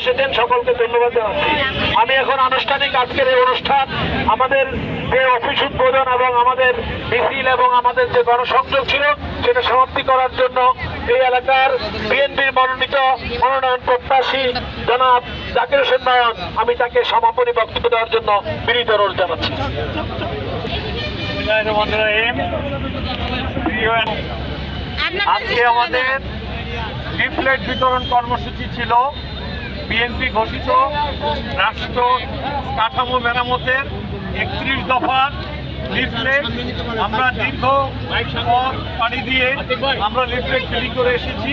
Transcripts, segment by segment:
এসেছেন সকলকে ধন্যবাদ জানাচ্ছি। আমি এখন আনুষ্ঠানিক আজকের এই অনুষ্ঠান আমাদের যে অফিস উদ্বোধন এবং আমাদের মিছিল এবং আমাদের যে গণসংযোগ ছিল সেটা সমাপ্তি করার জন্য এই এলাকার বিএনপির মনোনীত মনোনয়ন প্রত্যাশী জনাব জাকির হোসেন নয়ন আমি তাকে সমাপনী বক্তব্য দেওয়ার জন্য বিনীত অনুরোধ জানাচ্ছি। আজকে আমাদের লিফলেট বিতরণ কর্মসূচি ছিল। বিএনপি ঘোষিত রাষ্ট্র কাঠামো মেরামতের একত্রিশ দফা লিফলেট আমরা দীর্ঘ পথ পাড়ি দিয়ে আমরা লিফলেট বিলি করে এসেছি।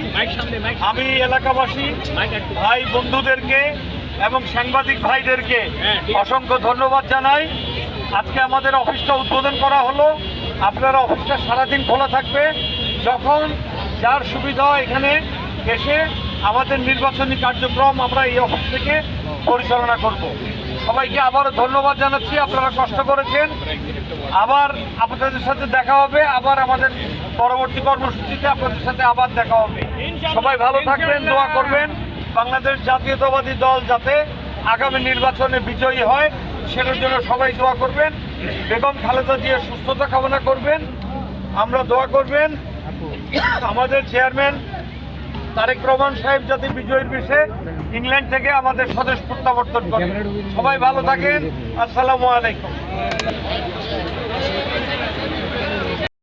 আমি এলাকাবাসী, ভাই বন্ধুদেরকে এবং সাংবাদিক ভাইদেরকে অসংখ্য ধন্যবাদ জানাই। আজকে আমাদের অফিসটা উদ্বোধন করা হলো। আপনারা অফিসটা সারাদিন খোলা থাকবে। যখন যার সুবিধা এখানে এসে আমাদের নির্বাচনী কার্যক্রম আমরা এই অফিস থেকে পরিচালনা করব। সবাইকে আবারও ধন্যবাদ জানাচ্ছি, আপনারা কষ্ট করেছেন। আবার আপনাদের সাথে দেখা হবে, আবার আমাদের পরবর্তী কর্মসূচিতে আপনাদের সাথে আবার দেখা হবে। সবাই ভালো থাকবেন, দোয়া করবেন। বাংলাদেশ জাতীয়তাবাদী দল যাতে আগামী নির্বাচনে বিজয়ী হয়, সেটার জন্য সবাই দোয়া করবেন। বেগম খালেদা জিয়ার সুস্থতা কামনা করবেন। আমরা দোয়া করবেন। আমাদের চেয়ারম্যান তারেক রহমান সাহেব যাতে বিজয়ীর বিষয়ে ইংল্যান্ড থেকে আমাদের স্বদেশ প্রত্যাবর্তন করেন। সবাই ভালো থাকেন। আসসালামু আলাইকুম।